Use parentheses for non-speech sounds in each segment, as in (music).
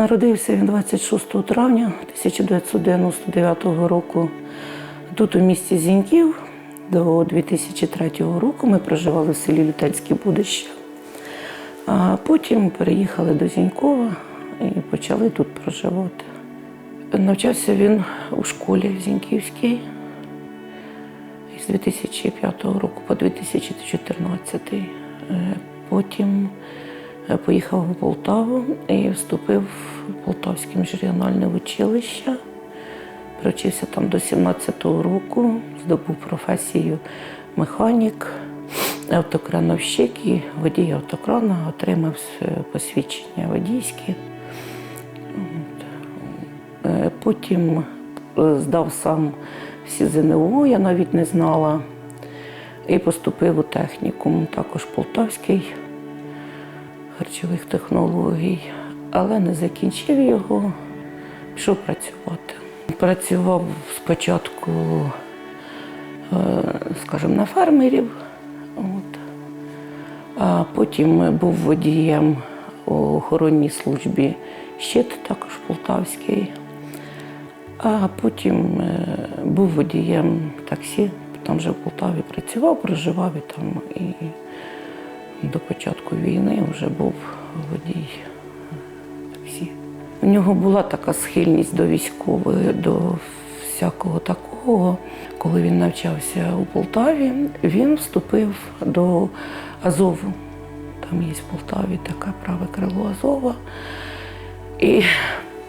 Народився він 26 травня 1999 року тут, у місті Зіньків. До 2003 року ми проживали в селі Лютельське Будище. А потім переїхали до Зінькова і почали тут проживати. Навчався він у школі Зіньківській з 2005 року по 2014. Е, Потім поїхав у Полтаву і вступив в Полтавське міжрегіональне училище. Провчився там до 17-го року, здобув професію механік, автокрановщик і водій автокрана, отримав е, посвідчення водійське. Е, Потім е, здав сам всі ЗНО, я навіть не знала. І поступив у технікум, також полтавський харчових технологій, але не закінчив його, пішов працювати. Працював спочатку, е, скажімо, на фермерів, от. а потім був водієм у охоронній службі щит, також полтавський. А потім е, був водієм таксі, там вже в Полтаві працював, проживав і там і до початку війни вже був водій таксі. У нього була така схильність до військової, до всякого такого. Коли він навчався у Полтаві, він вступив до Азову. Там є в Полтаві таке праве крило Азова. І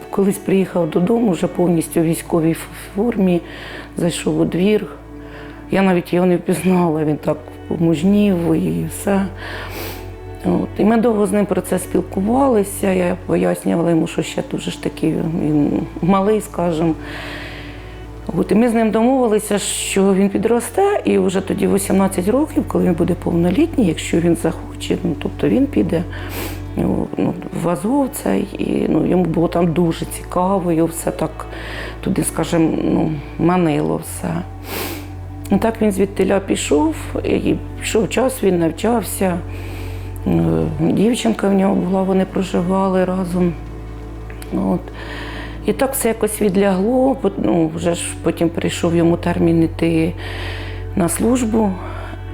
колись приїхав додому, вже повністю в військовій формі, зайшов у двір. Я навіть його не впізнала, він так помужнів і все. От. І ми довго з ним про це спілкувалися. Я пояснювала йому, що ще дуже ж таки він малий, скажімо. От, і ми з ним домовилися, що він підросте, і вже тоді 18 років, коли він буде повнолітній, якщо він захоче, ну, тобто він піде ну, ну, в Азов цей, і ну, йому було там дуже цікаво, його все так туди, скажімо, ну, манило все. І так він звідтиля пішов, і пішов час, він навчався. Е, Дівчинка в нього була, вони проживали разом. От. І так все якось відлягло. Ну, вже ж потім прийшов йому термін іти на службу.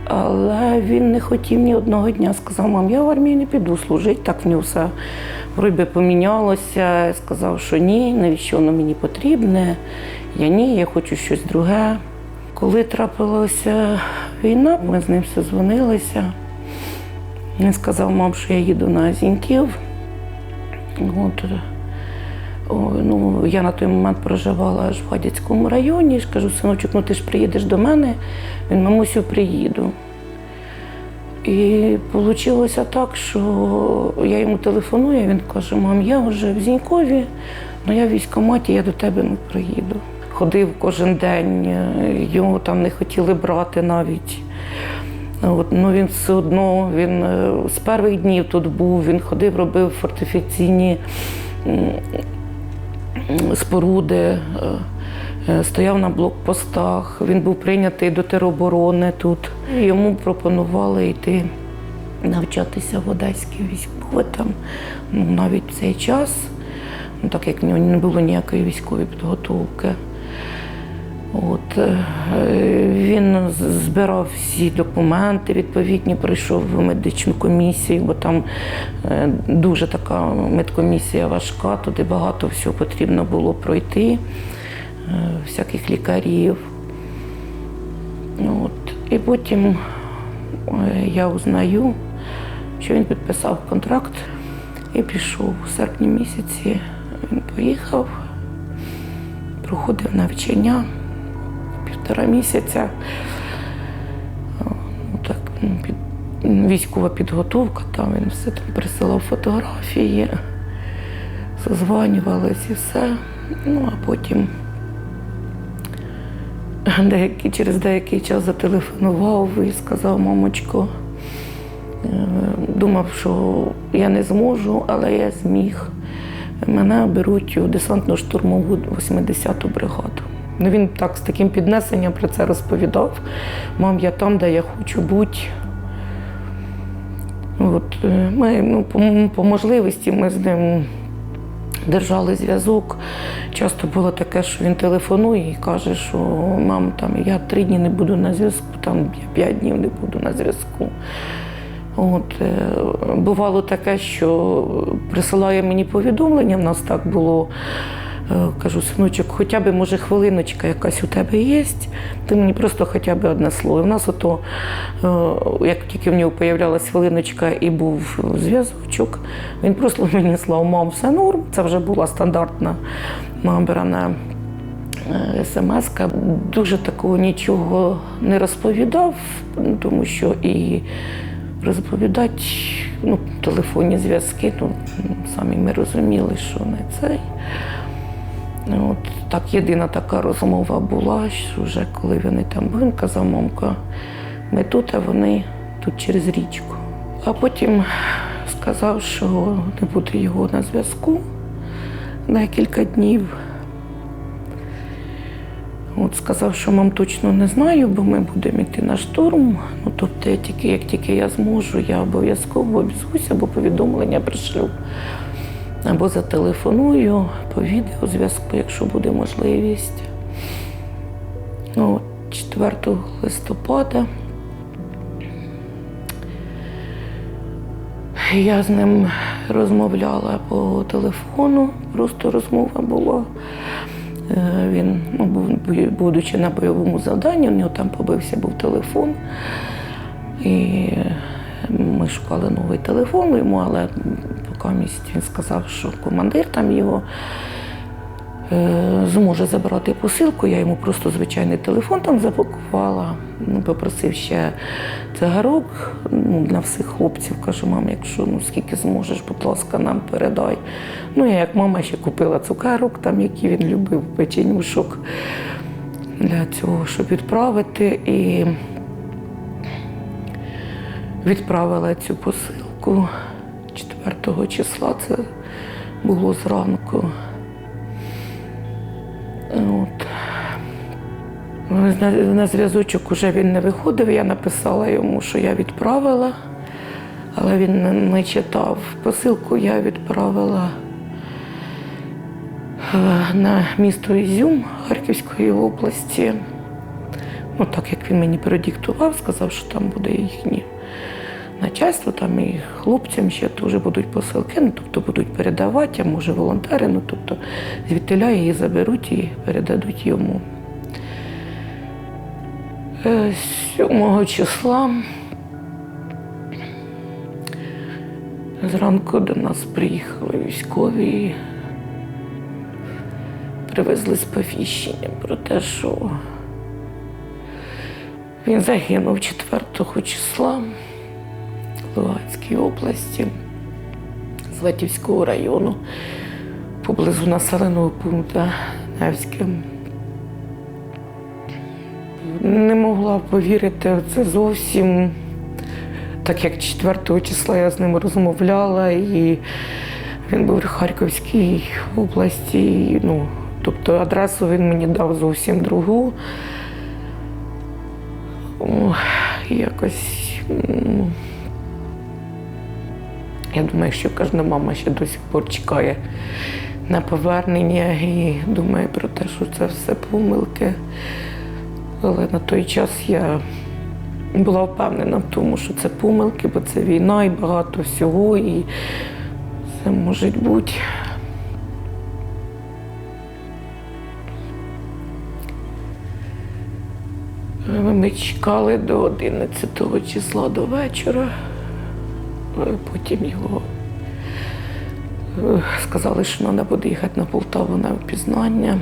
Але він не хотів ні одного дня. Сказав, мам, я в армію не піду служити, так в нього все вроді помінялося. Сказав, що ні, навіщо воно мені потрібне. Я ні, я хочу щось друге. Коли трапилася війна, ми з ним все дзвонилися. Він сказав, мам, що я їду на Зіньків. От, о, ну, я на той момент проживала аж в Гадяцькому районі. кажу, синочок, ну ти ж приїдеш до мене, він мамусю приїду. І вийшло так, що я йому телефоную, він каже, мам, я вже в Зінькові, але я в військкоматі, я до тебе не приїду. Ходив кожен день, е, його там не хотіли брати навіть. От, ну він все одно він е, з перших днів тут був, він ходив, робив фортифікаційні споруди, е, стояв на блокпостах, він був прийнятий до тероборони тут. Йому пропонували йти навчатися в Одеській військовій там ну, навіть в цей час, ну, так як в нього не було ніякої військової підготовки. От, е, він збирав всі документи відповідні, прийшов в медичну комісію, бо там е, дуже така медкомісія важка, туди багато всього потрібно було пройти, е, всяких лікарів. От. І потім я узнаю, що він підписав контракт і пішов у серпні місяці. Він поїхав, проходив навчання півтора місяця. Ну, так, ну, під, військова підготовка, там він все там присилав фотографії, созванювались і все. Ну, а потім деякий, через деякий час зателефонував і сказав, мамочко, е, думав, що я не зможу, але я зміг. Мене беруть у десантно-штурмову 80-ту бригаду. Ну, він так з таким піднесенням про це розповідав. Мам, я там, де я хочу бути. От, е, ми, ну, по, по можливості ми з ним держали зв'язок. Часто було таке, що він телефонує і каже, що мам, там я три дні не буду на зв'язку, там я п'ять днів не буду на зв'язку. От, е, бувало таке, що присилає мені повідомлення, в нас так було. Е, Кажу, синочок, хоча б може хвилиночка якась у тебе є, ти мені просто хоча б одне слово. У нас ото, е, як тільки в нього появлялась хвилиночка і був зв'язочок, він просто (laughs) мені слав, мам, все норм. Це вже була стандартна набрана смс. -ка. Дуже такого нічого не розповідав, тому що і розповідати ну, телефонні зв'язки, ну, самі ми розуміли, що не цей. Ну, От, так, єдина така розмова була, що вже коли вони там були, він казав, мамка, ми тут, а вони тут через річку. А потім сказав, що не буде його на зв'язку на кілька днів. От сказав, що мам точно не знаю, бо ми будемо йти на штурм. Ну, тобто, я тільки, як тільки я зможу, я обов'язково обізвуся, або повідомлення пришлю, або зателефоную по відеозв'язку, якщо буде можливість. Ну, 4 листопада я з ним розмовляла по телефону, просто розмова була. Е, Він, ну, будучи на бойовому завданні, у нього там побився був телефон. І ми шукали новий телефон йому, але поки він сказав, що командир там його е, зможе забрати посилку. Я йому просто звичайний телефон там запакувала. Ну, попросив ще цигарок ну, для всіх хлопців. Кажу, мам, якщо ну скільки зможеш, будь ласка, нам передай. Ну, я як мама ще купила цукерок, там, які він любив, печенюшок для цього, щоб відправити. І відправила цю посилку 4 числа, це було зранку. От. На, зв'язочок уже він не виходив, я написала йому, що я відправила, але він не, читав. Посилку я відправила е, на місто Ізюм Харківської області. Ну, так як він мені продиктував, сказав, що там буде їхнє начальство, там і хлопцям ще теж будуть посилки, ну, тобто будуть передавати, а може волонтери, ну тобто звідтиля її заберуть і передадуть йому. Е, 7 числа зранку до нас приїхали військові. Привезли сповіщення про те, що він загинув 4 числа в Луганській області з Латівського району поблизу населеного пункту Невське. Не могла повірити в це зовсім, так як 4 числа я з ним розмовляла, і він був в Харківській області. Ну, тобто адресу він мені дав зовсім другу. Якось. Я думаю, що кожна мама ще до сих пор чекає на повернення і думає про те, що це все помилки. Але на той час я була впевнена в тому, що це помилки, бо це війна і багато всього, і все може бути. Ми чекали до 11 числа до вечора. Е, Потім його е, сказали, що треба буде їхати на Полтаву на впізнання.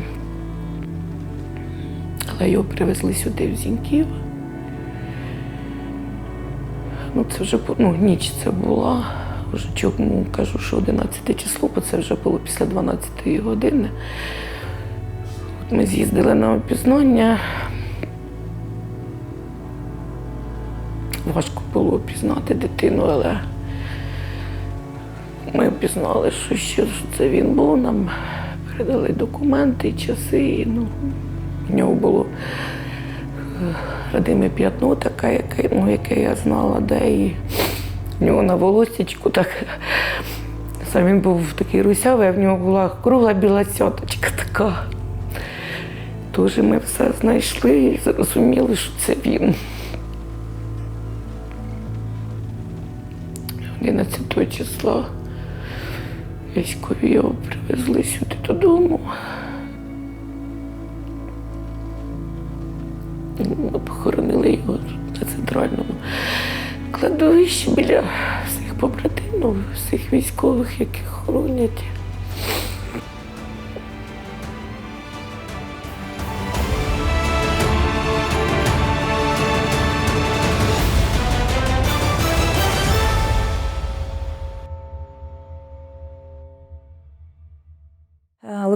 Але його привезли сюди в Зіньків. Ну, це вже ну, ніч це була. Вже чому кажу, що 11 число, бо це вже було після 12 години. От ми з'їздили на опізнання. Важко було опізнати дитину, але ми опізнали, що ще це він був. Нам передали документи, часи. Ну, в нього було е, родиме п'ятно, таке, яке, ну, яке я знала, де і в нього на волосічку так Сам він був такий русявий, а в нього була кругла біла цяточка така. Тож ми все знайшли і зрозуміли, що це він. 11 числа військові його привезли сюди додому. Ми похоронили його на центральному кладовищі біля всіх побратимів, всіх військових, яких хоронять.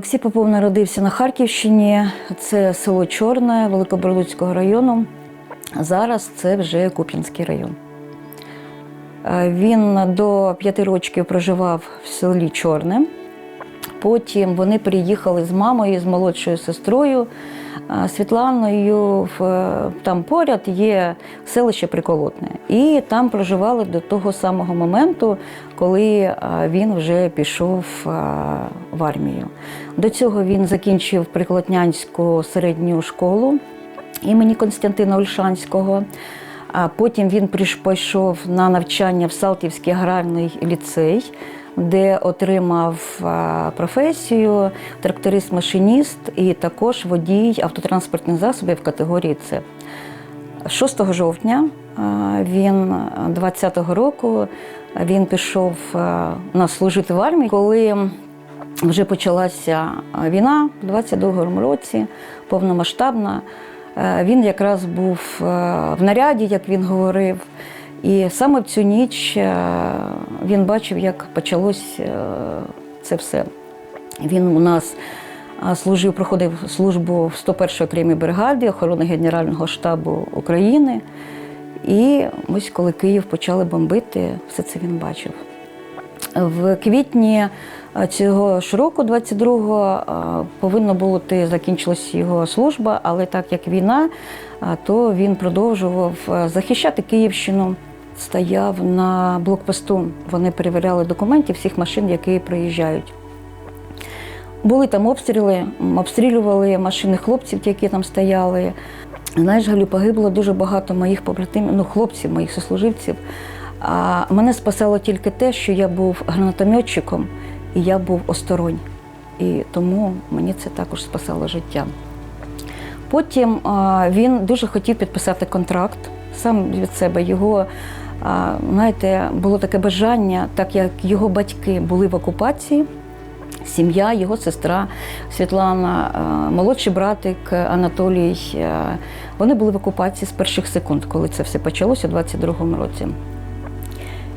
Олексій Попов народився на Харківщині, це село Чорне Великоборлуцького району. Зараз це вже Куп'янський район. Е, Він до п'яти років проживав в селі Чорне. Потім вони приїхали з мамою, з молодшою сестрою Світланою. В, е, Там поряд є селище Приколотне. І там проживали до того самого моменту, коли е, він вже пішов е, в армію. До цього він закінчив Приколотнянську середню школу імені Константина Ольшанського. А потім він пішов на навчання в Салтівський аграрний ліцей, де отримав професію тракторист-машиніст і також водій автотранспортних засобів категорії С. 6 жовтня він 20-го року він пішов а, на служити в армії, коли вже почалася війна в 22-му році, повномасштабна. Е, Він якраз був е, в наряді, як він говорив. І саме в цю ніч е, він бачив, як почалось е, це все. Він у нас служив, проходив службу в 101-й окремій бригаді охорони Генерального штабу України. І ось коли Київ почали бомбити, все це він бачив. В квітні е, цього ж року, 22-го, е, повинно було ти закінчилась його служба, але так як війна, е, то він продовжував е, захищати Київщину. Стояв на блокпосту. Вони перевіряли документи всіх машин, які приїжджають. Були там обстріли, обстрілювали машини хлопців, які там стояли. Знаєш, Галю, погибло дуже багато моїх побратимів, ну, хлопців, моїх сослуживців. А мене спасало тільки те, що я був гранатометчиком і я був осторонь. І тому мені це також спасало життя. Потім а, він дуже хотів підписати контракт сам від себе. Його, знаєте, було таке бажання, так як його батьки були в окупації. Сім'я, його сестра Світлана, молодший братик Анатолій. Вони були в окупації з перших секунд, коли це все почалося у 22-му році.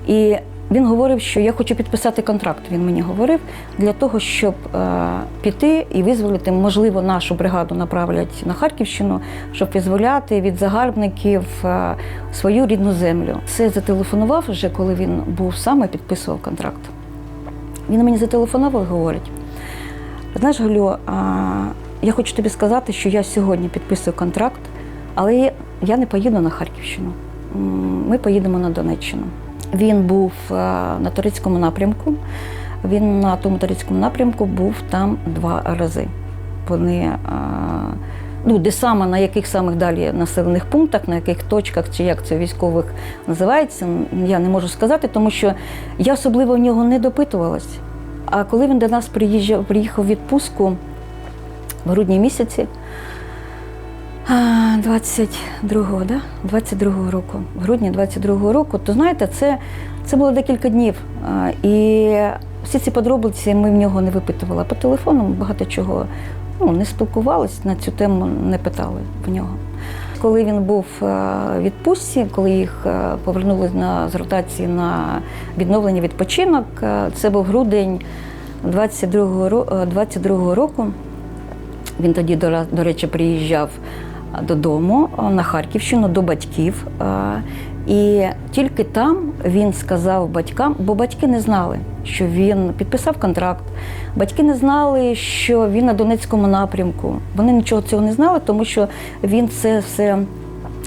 І він говорив, що я хочу підписати контракт. Він мені говорив для того, щоб е, піти і визволити, можливо, нашу бригаду направлять на Харківщину, щоб визволяти від загарбників е, свою рідну землю. Це зателефонував вже, коли він був саме підписував контракт. Він мені зателефонував і говорить: знаєш, Галю, а, я хочу тобі сказати, що я сьогодні підписую контракт, але я не поїду на Харківщину. Ми поїдемо на Донеччину. Він був на турецькому напрямку. Він на тому турецькому напрямку був там два рази. Вони, ну, де саме, на яких самих далі населених пунктах, на яких точках чи як це військових називається, я не можу сказати, тому що я особливо в нього не допитувалась. А коли він до нас приїжджав, приїхав в відпустку в грудні місяці, 22-го, да? 22-го року, в грудні 22-го року, то знаєте, це, це було декілька днів. І всі ці подробиці ми в нього не випитували. По телефону багато чого ну, не спілкувалися, на цю тему не питали в нього. Коли він був в відпустці, коли їх повернули на, з ротації на відновлення відпочинок, це був грудень 22-го е, 22-го року. Він тоді, до, речі, приїжджав додому на Харківщину до батьків. І тільки там він сказав батькам, бо батьки не знали, що він підписав контракт. Батьки не знали, що він на Донецькому напрямку. Вони нічого цього не знали, тому що він це все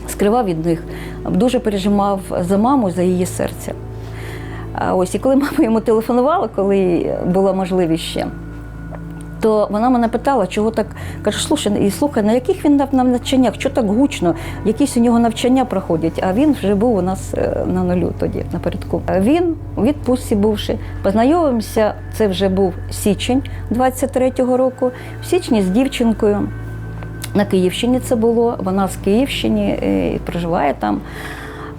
скривав від них, дуже пережимав за маму, за її серце. Ось і коли (laughs) мама йому телефонувала, коли була можливість ще, то вона мене питала, чого так каже, слушай, і слухай, на яких він на навчаннях, що так гучно, якісь у нього навчання проходять, а він вже був у нас е, на нулю тоді напередку. Він у відпустці бувши, познайомився, це вже був січень 23-го року, в січні з дівчинкою. На Київщині це було, вона з Київщини е, і проживає там.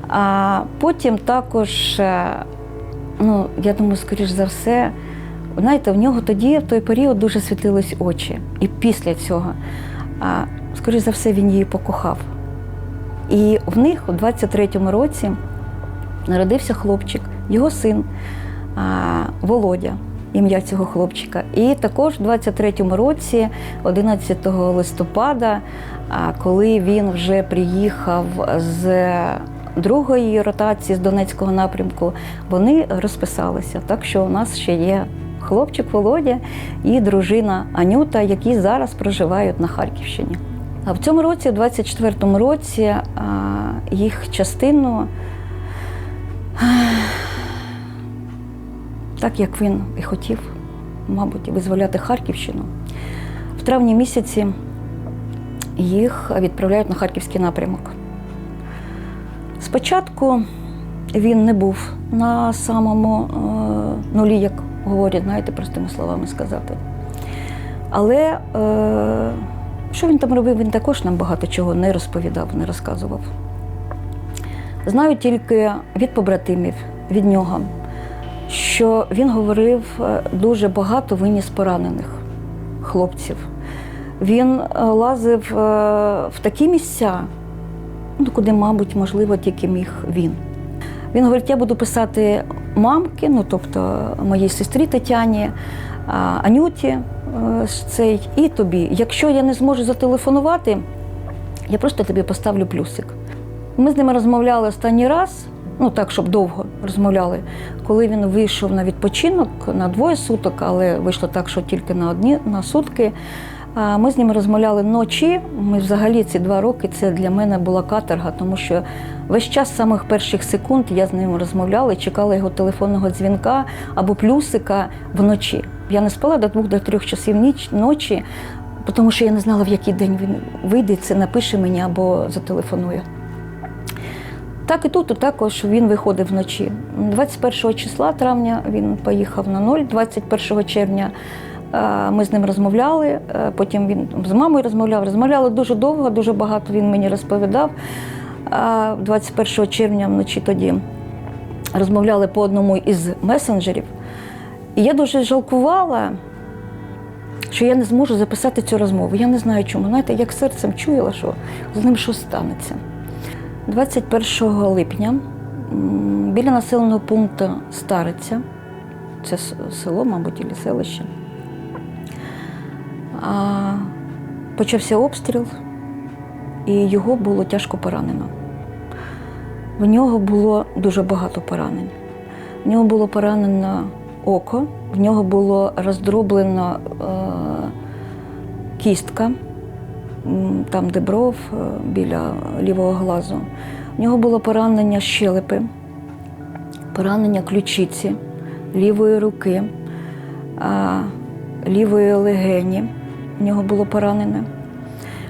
А потім також, е, ну, я думаю, скоріш за все, знаєте, в нього тоді, в той період, дуже світились очі. І після цього, а, скоріш за все, він її покохав. І в них у 23-му році народився хлопчик, його син а, Володя, ім'я цього хлопчика. І також у 23-му році, 11 листопада, а, коли він вже приїхав з другої ротації з Донецького напрямку, вони розписалися. Так що у нас ще є хлопчик Володя і дружина Анюта, які зараз проживають на Харківщині. А в цьому році, у 24-му році, їх частину, так як він і хотів, мабуть, визволяти Харківщину, в травні місяці їх відправляють на харківський напрямок. Спочатку він не був на самому е, нулі, як говорять, знаєте, простими словами сказати. Але е, що він там робив, він також нам багато чого не розповідав, не розказував. Знаю тільки від побратимів, від нього, що він говорив е, дуже багато виніс поранених хлопців. Він е, лазив е, в такі місця, ну, куди, мабуть, можливо, тільки міг він. Він говорить, я буду писати мамки, ну тобто моїй сестрі Тетяні, Анюті е, цей, і тобі. Якщо я не зможу зателефонувати, я просто тобі поставлю плюсик. Ми з ними розмовляли останній раз, ну так, щоб довго розмовляли, коли він вийшов на відпочинок на двоє суток, але вийшло так, що тільки на одні на сутки. Ми з ними розмовляли вночі. Ми взагалі ці два роки це для мене була каторга, тому що весь час з самих перших секунд я з ним розмовляла і чекала його телефонного дзвінка або плюсика вночі. Я не спала до двох до трьох часів ніч ночі, тому що я не знала, в який день він вийде, це напише мені або зателефонує. Так і тут також він виходив вночі. 21 числа травня він поїхав на ноль, 21 червня ми з ним розмовляли, е, потім він з мамою розмовляв. Розмовляли дуже довго, дуже багато він мені розповідав. 21 червня вночі тоді розмовляли по одному із месенджерів. І я дуже жалкувала, що я не зможу записати цю розмову. Я не знаю чому. Знаєте, як серцем чуяла, що з ним щось станеться. 21 липня біля населеного пункту Стариця, це село, мабуть, і селище, почався обстріл, і його було тяжко поранено. В нього було дуже багато поранень. В нього було поранено око, в нього було роздроблено е, кістка, там, де бров, е, біля лівого глазу. В нього було поранення щелепи, поранення ключиці, лівої руки, а, лівої легені. В нього було поранене.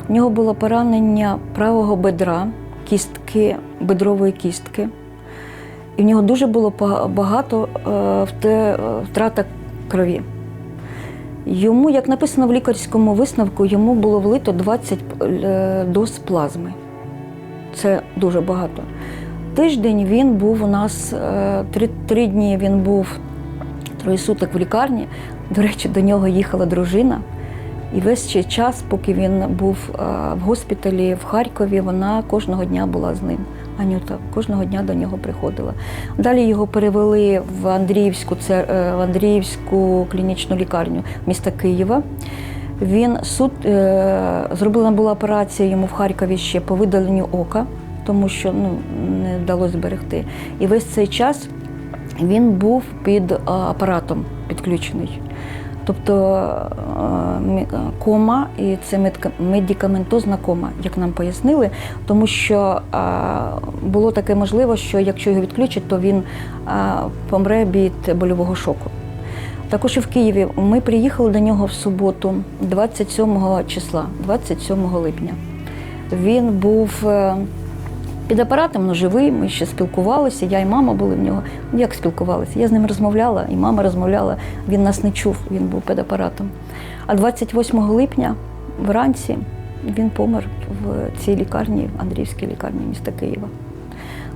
В нього було поранення правого бедра, кістки, бедрової кістки. І в нього дуже було багато е, втрата крові. Йому, як написано в лікарському висновку, йому було влито 20 е, доз плазми. Це дуже багато. Тиждень він був у нас, е, три, три дні він був троє суток в лікарні. До речі, до нього їхала дружина. І весь цей час, поки він був е, в госпіталі в Харкові, вона кожного дня була з ним. Анюта кожного дня до нього приходила. Далі його перевели в Андріївську, е, в Андріївську клінічну лікарню міста Києва. Він суд е, зроблена була операція йому в Харкові ще по видаленню ока, тому що ну, не вдалося зберегти. І весь цей час він був під апаратом підключений. Тобто е, кома, і це медикаментозна кома, як нам пояснили, тому що е, було таке можливо, що якщо його відключать, то він е, помре від больового шоку. Також і в Києві ми приїхали до нього в суботу, 27 числа, 27 липня. Він був під апаратом, ну живий, ми ще спілкувалися, я і мама були в нього. Ну, Як спілкувалися? Я з ним розмовляла, і мама розмовляла. Він нас не чув, він був під апаратом. А 28 липня вранці він помер в цій лікарні, в Андріївській лікарні міста Києва.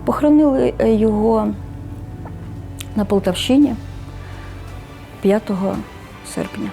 Похоронили е, його на Полтавщині 5 серпня.